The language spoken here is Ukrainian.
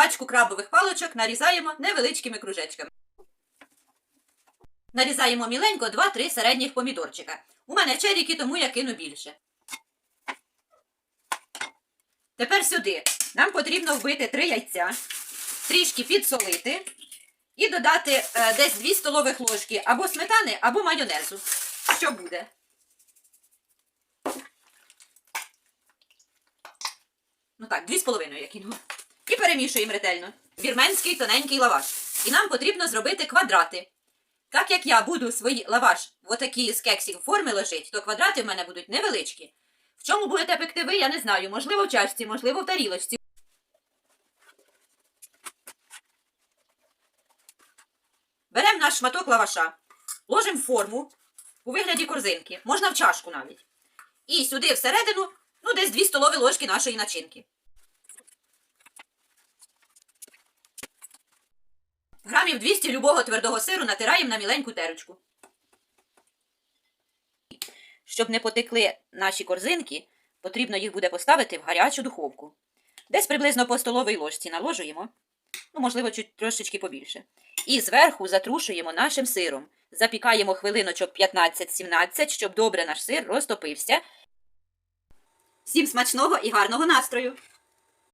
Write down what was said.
Пачку крабових паличок нарізаємо невеличкими кружечками. Нарізаємо міленько 2-3 середніх помідорчика. У мене черіки, тому я кину більше. Тепер сюди. Нам потрібно вбити 3 яйця, трішки підсолити і додати е, десь 2 столових ложки або сметани, або майонезу. Що буде? Ну так, дві з половиною я кину. І перемішуємо ретельно. Вірменський тоненький лаваш. І нам потрібно зробити квадрати. Так як я буду свій лаваш в отакі з кексів форми ложити, то квадрати в мене будуть невеличкі. В чому будете пекти ви, я не знаю. Можливо, в чашці, можливо, в тарілочці. Беремо наш шматок лаваша, ложимо в форму у вигляді корзинки, можна в чашку навіть. І сюди всередину, ну, десь 2 столові ложки нашої начинки. Грамів 200 любого твердого сиру натираємо на міленьку терочку. Щоб не потекли наші корзинки, потрібно їх буде поставити в гарячу духовку. Десь приблизно по столовій ложці наложуємо, ну, можливо, чуть трошечки побільше. І зверху затрушуємо нашим сиром. Запікаємо хвилиночок 15-17, щоб добре наш сир розтопився. Всім смачного і гарного настрою!